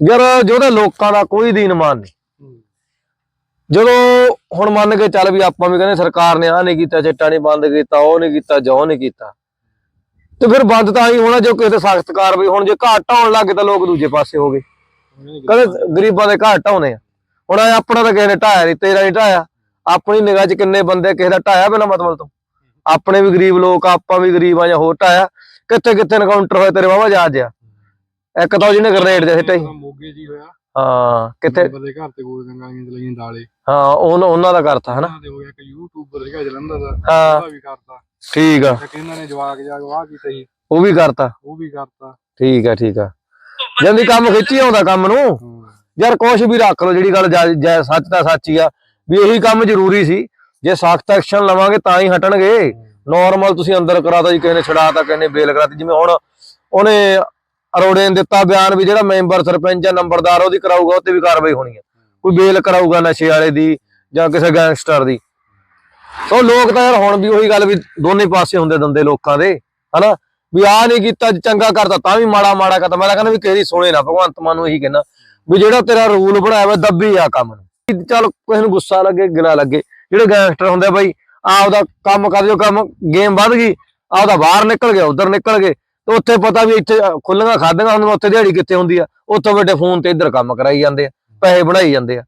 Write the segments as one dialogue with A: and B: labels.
A: ਯਾਰ ਜਿਹਦੇ ਲੋਕਾਂ ਦਾ ਕੋਈ ਦੀਨ ਮਾਨ ਨਹੀਂ। ਜਦੋਂ ਹੁਣ ਮੰਨ ਕੇ ਚੱਲ ਵੀ ਆਪਾਂ ਵੀ ਕਹਿੰਦੇ ਸਰਕਾਰ ਨੇ ਆਹ ਨਹੀਂ ਕੀਤਾ ਚਿੱਟਾ ਨਹੀਂ ਬੰਦ ਕੀਤਾ ਉਹ ਨਹੀਂ ਕੀਤਾ ਜੋ ਨਹੀਂ ਕੀਤਾ ਤੇ ਫਿਰ ਬੰਦ ਤਾਂ ਹੀ ਹੋਣਾ ਜੋ ਕਿਸੇ ਤੇ ਸਖਤ ਕਾਰਵਾਈ ਹੁਣ ਜੇ ਘਾਟ ਆਉਣ ਲੱਗੇ ਤਾਂ ਲੋਕ ਦੂਜੇ ਪਾਸੇ ਹੋ ਗਏ। ਕਹਿੰਦੇ ਗਰੀਬਾਂ ਦੇ ਘਾਟ ਆਉਣੇ ਆ। ਹੁਣ ਆਪਣਾ ਤਾਂ ਕਿਸੇ ਨੇ ਢਾਇਆ ਨਹੀਂ ਤੇਰਾ ਨਹੀਂ ਢਾਇਆ। ਆਪਣੀ ਨਿਗਾਹ 'ਚ ਕਿੰਨੇ ਬੰਦੇ ਕਿਸੇ ਦਾ ਢਾਇਆ ਬਿਨਾ ਮਤਲਬ ਤੋਂ? ਆਪਣੇ ਵੀ ਗਰੀਬ ਲੋਕ ਆ, ਆਪਾਂ ਵੀ ਗਰੀਬ ਆ ਜਾਂ ਹੋਰ ਢਾਇਆ। ਕਿੱਥੇ ਕਿੱਥੇ ਐਨਕਾਊਂਟਰ ਹੋਏ ਤੇਰੇ ਵਾਵਾ ਜਾ ਆ ਇੱਕ ਤਾਂ ਜਿਹਨੇ ਗ੍ਰੇਡ ਦੇ ਸਿੱਟੇ ਸੀ।
B: ਮੋਗੇ ਜੀ ਹੋਇਆ।
A: ਹਾਂ ਕਿੱਥੇ?
B: ਬੰਦੇ ਘਰ ਤੇ ਗੋਲ ਗੰਗਾਈਆਂ ਚਲਾਈਆਂ ਦਾਲੇ।
A: ਹਾਂ ਉਹਨਾਂ ਉਹਨਾਂ ਦਾ ਕਰਤਾ ਹਨਾ?
B: ਹੋ ਗਿਆ ਇੱਕ ਯੂਟਿਊਬਰ ਸੀਗਾ ਜਲੰਧਰ ਦਾ।
A: ਹਾਂ।
B: ਉਹਦਾ ਵੀ ਕਰਤਾ।
A: ਠੀਕ ਆ।
B: ਇੱਕ ਇਹਨਾਂ ਨੇ ਜਵਾਕ ਜਾ ਗਵਾਹ ਕੀਤਾ ਸੀ।
A: ਉਹ ਵੀ ਕਰਤਾ।
B: ਉਹ ਵੀ ਕਰਤਾ।
A: ਠੀਕ ਆ ਠੀਕ ਆ। ਜਾਂਦੀ ਕੰਮ ਖਿੱਚੀ ਆਉਂਦਾ ਕੰਮ ਨੂੰ। ਯਾਰ ਕੁਛ ਵੀ ਰੱਖ ਲਓ ਜਿਹੜੀ ਗੱਲ ਜੈ- ਸੱਚ ਤਾਂ ਸੱਚ ਹੀ ਆ। ਵੀ ਇਹੀ ਕੰਮ ਜ਼ਰੂਰੀ ਸੀ। ਜੇ ਸਖਤ ਐਕਸ਼ਨ ਲਵਾਂਗੇ ਤਾਂ ਹੀ ਹਟਣਗੇ। ਨਾਰਮਲ ਤੁਸੀਂ ਅੰਦਰ ਕਰਾਤਾ ਜੀ ਕਿਸੇ ਨੇ ਛਡਾਤਾ ਕਿਸੇ ਨੇ ਬੇਲ ਕਰਾਤੀ। ਜਿਵੇਂ ਹੁਣ ਉਹਨੇ ਅਰੋੜੇ ਨੇ ਦਿੱਤਾ ਬਿਆਨ ਵੀ ਜਿਹੜਾ ਮੈਂਬਰ ਸਰਪੰਚ ਆ ਨੰਬਰਦਾਰ ਉਹਦੀ ਕਰਾਊਗਾ ਉਹ ਤੇ ਵੀ ਕਾਰਵਾਈ ਹੋਣੀ ਹੈ। ਕੋਈ ਬੇਲ ਕਰਾਊਗਾ ਨਸ਼ੇ ਵਾਲੇ ਦੀ ਜਾਂ ਕਿਸੇ ਗੈਂਗਸਟਰ ਦੀ। ਸੋ ਲੋਕ ਤਾਂ ਯਾਰ ਹੁਣ ਵੀ ਉਹੀ ਗੱਲ ਵੀ ਦੋਨੇ ਪਾਸੇ ਹੁੰਦੇ ਦੰਦੇ ਲੋਕਾਂ ਦੇ, ਹਨਾ? ਵੀ ਆ ਨਹੀਂ ਕੀਤਾ, ਚੰਗਾ ਕਰਤਾ, ਤਾਂ ਵੀ ਮਾੜਾ ਮਾੜਾ ਕਰਤਾ। ਮੈਂ ਕਹਿੰਦਾ ਵੀ ਕਿਸੇ ਸੁਣੇ ਨਾ, ਭਗਵੰਤ ਮਾਨ ਨੂੰ ਇਹੀ ਕਹਿੰਦਾ ਵੀ ਜਿਹੜਾ ਤੇਰਾ ਰੂਲ ਬਣਾਇਆ ਵਾ, ਦੱਬੀ ਆ ਕੰਮ ਨੂੰ। ਚੱਲ ਕਿਸੇ ਨੂੰ ਗੁੱਸਾ ਲੱਗੇ, ਗਿਲਾ ਲੱਗੇ। ਜਿਹੜੇ ਗੈਂਗਸਟਰ ਹੁੰਦੇ ਆ ਬਾਈ ਆਪਦਾ ਕੰਮ ਕਰ ਜੋ ਕੰਮ ਗੇਮ ਵੱਧ ਗਈ ਆਪਦਾ ਬਾਹਰ ਨਿਕਲ ਗਿਆ, ਉਧਰ ਨਿਕਲ ਗਏ। ਤੇ ਉੱਥੇ ਪਤਾ ਵੀ ਇੱਥੇ ਖੁੱਲੀਆਂ ਖਾਦੀਆਂ ਹੁੰਦੀਆਂ, ਉੱਥੇ ਦਿਹਾੜੀ ਕਿੱਥੇ ਹੁੰਦੀ ਆ? ਉੱਥੋਂ ਬੈਠੇ ਫੋਨ ਤੇ ਇੱਧਰ ਕੰਮ ਕਰਾਈ ਜਾਂਦੇ ਆ, ਪੈਸੇ ਬਣਾਈ ਜਾਂਦੇ ਆ।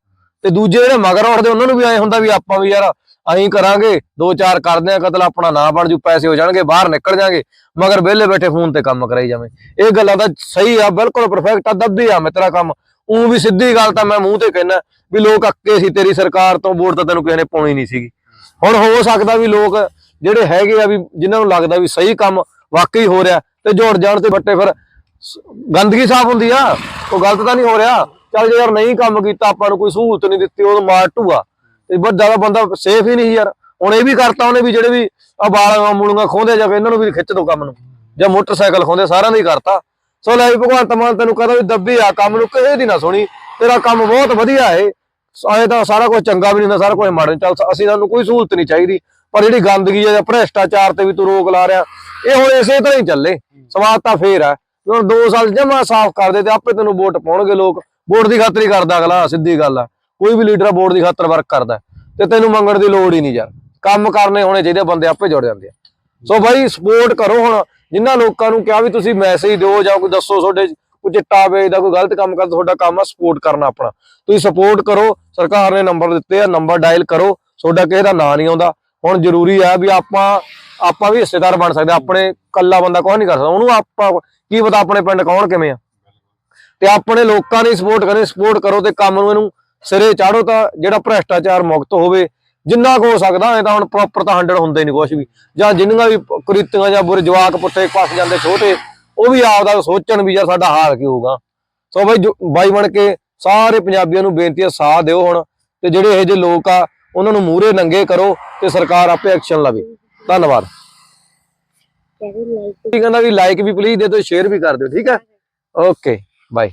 A: ਤੇ ਦੂਜੇ ਜਿਹੜੇ ਮਗਰ ਉੱਠਦੇ, ਉਹਨਾਂ ਨੂੰ ਵੀ ਐ ਹੁੰਦਾ ਵੀ ਆਪਾਂ ਵੀ ਯਾਰ ਅਸੀਂ ਕਰਾਂਗੇ, ਦੋ ਚਾਰ ਕਰਦੇ ਆ, ਕਤਲ ਆਪਣਾ ਨਾ ਬਣ ਜੂ, ਪੈਸੇ ਹੋ ਜਾਣਗੇ, ਬਾਹਰ ਨਿਕਲ ਜਾਾਂਗੇ, ਮਗਰ ਵਿਹਲੇ ਬੈਠੇ ਫੋਨ ਤੇ ਕੰਮ ਕਰਾਈ ਜਾਵੇਂ। ਇਹ ਗੱਲਾਂ ਤਾਂ ਸਹੀ ਆ, ਬਿਲਕੁਲ ਪਰਫੈਕਟ ਆ, ਦੱਬੀ ਆ ਮਿੱਤਰਾ ਕੰਮ। ਉਹ ਵੀ ਸਿੱਧੀ ਗੱਲ ਤਾਂ ਮੈਂ ਮੂੰਹ ਤੇ ਕਹਿਣਾ ਵੀ ਲੋਕ ਅੱਕੇ ਸੀ, ਤੇਰੀ ਸਰਕਾਰ ਤੋਂ ਵੋਟ ਤਾਂ ਤੈਨੂੰ ਕਿਸੇ ਨੇ ਪਾਉਣੀ ਨਹੀਂ ਸੀਗੀ। ਹੁਣ ਹੋ ਸਕਦਾ ਵੀ ਲੋਕ ਜਿਹੜੇ ਹੈਗੇ ਆ ਵੀ, ਜਿਨ੍ਹਾਂ ਨੂੰ ਲੱਗਦਾ ਵੀ ਸਹੀ ਕੰਮ ਵਾਕਈ ਹੋ ਰਿਹਾ ਤੇ ਜੋੜ ਜਾਣ ਤੇ ਬੱਟੇ ਫਿਰ ਗੰਦਗੀ ਸਾਫ਼ ਹੁੰਦੀ ਆ ਉਹ ਗਲਤ ਤਾਂ ਨਹੀਂ ਹੋ ਰਿਹਾ। ਚੱਲ ਜੇ ਯਾਰ ਨਹੀਂ ਕੰਮ ਕੀਤਾ, ਆਪਾਂ ਨੂੰ ਕੋਈ ਸਹੂਲਤ ਨਹੀਂ ਦਿੱਤੀ, ਉਹ ਮਾਰ ਟੂਆ ਤੇ ਬਹੁਤ ਜ਼ਿਆਦਾ ਬੰਦਾ ਸੇਫ ਹੀ ਨਹੀਂ ਸੀ ਯਾਰ। ਹੁਣ ਇਹ ਵੀ ਕਰਤਾ ਉਹਨੇ ਵੀ ਜਿਹੜੇ ਵੀ ਆ ਬਾਲਾਂ ਮੂਲੀਆਂ ਖੋਹਦੇ ਜਾਵੇ ਇਹਨਾਂ ਨੂੰ ਵੀ ਖਿੱਚ ਦੋ ਕੰਮ ਨੂੰ। ਜਾਂ ਮੋਟਰਸਾਈਕਲ ਖੋਹਦੇ ਸਾਰਿਆਂ ਦਾ ਹੀ ਕਰਤਾ। ਸੋ ਲੈ ਵੀ ਭਗਵੰਤ ਮਾਨ ਤੈਨੂੰ ਕਹਦਾ ਵੀ ਦੱਬੀ ਆ, ਕੰਮ ਨੂੰ ਕਿਸੇ ਦੀ ਨਾ ਸੁਣੀ। ਤੇਰਾ ਕੰਮ ਬਹੁਤ ਵਧੀਆ ਏ। ਆਏ ਤਾਂ ਸਾਰਾ ਕੁਝ ਚੰਗਾ ਵੀ ਨਹੀਂ ਹੁੰਦਾ, ਸਾਰਾ ਕੁਝ ਮਾੜਾ ਨਹੀਂ ਚੱਲ ਅਸੀਂ ਸਾਨੂੰ ਕੋਈ ਸਹੂਲਤ ਨਹੀਂ ਚਾਹੀਦੀ। ਪਰ ਜਿਹੜੀ ਗੰਦਗੀ ਹੈ ਜਾਂ ਭ੍ਰਿਸ਼ਟਾਚਾਰ ਤੇ ਵੀ ਤੂੰ ਰੋਕ ਲਾ ਰਿਹਾ ਇਹ ਹੁਣ ਇਸੇ ਤਰ੍ਹਾਂ ਹੀ ਚੱਲੇ। ਸਵਾਦ ਤਾਂ ਫੇਰ ਆ ਹੁਣ 2 ਸਾਲ ਜਮਾ ਸਾਫ਼ ਕਰ ਤੇ ਆਪੇ ਤੈਨੂੰ ਵੋਟ ਪਾਉਣਗੇ ਲੋਕ। ਵੋਟ ਦੀ ਖਾਤਰ ਕਰਦਾ ਅਗਲਾ, ਸਿੱਧੀ ਗੱਲ ਆ ਕੋਈ ਵੀ ਲੀਡਰ ਵੋਟ ਦੀ ਖਾਤਰ ਵਰਕ ਕਰਦਾ ਤੇ ਤੈਨੂੰ ਮੰਗਣ ਦੀ ਲੋੜ ਹੀ ਨਹੀਂ ਯਾਰ। ਕੰਮ ਕਰਨੇ ਹੋਣੇ ਚਾਹੀਦੇ ਬੰਦੇ ਆਪੇ ਜੁੜ ਜਾਂਦੇ ਆ। ਸੋ ਬਾਈ ਸਪੋਰਟ ਕਰੋ ਹੁਣ। ਜਿਨ੍ਹਾਂ ਲੋਕਾਂ ਨੂੰ ਕਿਹਾ ਵੀ ਤੁਸੀਂ ਮੈਸੇਜ ਦਿਓ ਜਾਂ ਕੋਈ ਦੱਸੋ ਤੁਹਾਡੇ ਕੋਈ ਚਿੱਟਾ ਵੇਚਦਾ, ਕੋਈ ਗਲਤ ਕੰਮ ਕਰਦਾ, ਤੁਹਾਡਾ ਕੰਮ ਆ ਸਪੋਰਟ ਕਰਨਾ ਆਪਣਾ। ਤੁਸੀਂ ਸਪੋਰਟ ਕਰੋ। ਸਰਕਾਰ ਨੇ ਨੰਬਰ ਦਿੱਤੇ ਆ ਨੰਬਰ ਡਾਇਲ ਕਰੋ। ਤੁਹਾਡਾ ਕਿਸੇ ਦਾ ਨਾਂ ਨਹੀਂ ਆਉਂਦਾ। ਹੁਣ ਜ਼ਰੂਰੀ ਆ ਵੀ ਆਪਾਂ ਆਪਾਂ ਵੀ ਹਿੱਸੇਦਾਰ ਬਣ ਸਕਦੇ ਆਪਣੇ ਕੱਲਾ ਬੰਦਾ ਕੁਝ ਨਹੀਂ ਕਰ ਸਕਦਾ। ਉਹਨੂੰ ਆਪਾਂ ਕੀ ਪਤਾ ਆਪਣੇ ਪਿੰਡ ਕੌਣ ਕਿਵੇਂ ਆ। ਤੇ ਆਪਣੇ ਲੋਕਾਂ ਦੀ ਸਪੋਰਟ ਕਰੇ ਸਪੋਰਟ ਕਰੋ ਤੇ ਕੰਮ ਨੂੰ ਇਹਨੂੰ ਸਿਰੇ ਚਾੜੋ ਤਾਂ ਜਿਹੜਾ ਭ੍ਰਿਸ਼ਟਾਚਾਰ ਮੁਕਤ ਹੋਵੇ, ਜਿੰਨਾ ਕੁ ਹੋ ਸਕਦਾ, ਐ ਤਾਂ ਹੁਣ ਪ੍ਰੋਪਰ ਤਾਂ 100 ਹੁੰਦੇ ਨਹੀਂ ਕੁਝ ਵੀ। ਜਾਂ ਜਿੰਨੀਆਂ ਵੀ ਕੁਰੀਤੀਆਂ ਜਾਂ ਬੁਰੇ ਜਵਾਕ ਪੁੱਠੇ ਪਾਸ ਜਾਂਦੇ ਛੋਟੇ, ਉਹ ਵੀ ਆਪਦਾ ਸੋਚਣ ਵੀ ਯਾਰ ਸਾਡਾ ਹਾਲ ਕੀ ਹੋਊਗਾ। ਸੋ ਬਾਈ ਜੋ- ਬਾਈ ਬਣ ਕੇ ਸਾਰੇ ਪੰਜਾਬੀਆਂ ਨੂੰ ਬੇਨਤੀ ਹੈ, ਸਾਥ ਦਿਓ ਹੁਣ। ਤੇ ਜਿਹੜੇ ਇਹੋ ਜਿਹੇ ਲੋਕ ਆ, ਉਹਨਾਂ ਨੂੰ ਮੂਹਰੇ ਨੰਗੇ ਕਰੋ ਤੇ ਸਰਕਾਰ ਆਪੇ ਐਕਸ਼ਨ ਲਵੇ। ਧੰਨਵਾਦ। ਕਹਿੰਦੇ ਵੀ ਲਾਈਕ ਵੀ ਪਲੀਜ਼ ਦੇ ਦਿਓ ਸ਼ੇਅਰ ਵੀ ਕਰ ਦਿਓ ਠੀਕ ਹੈ? Okay bye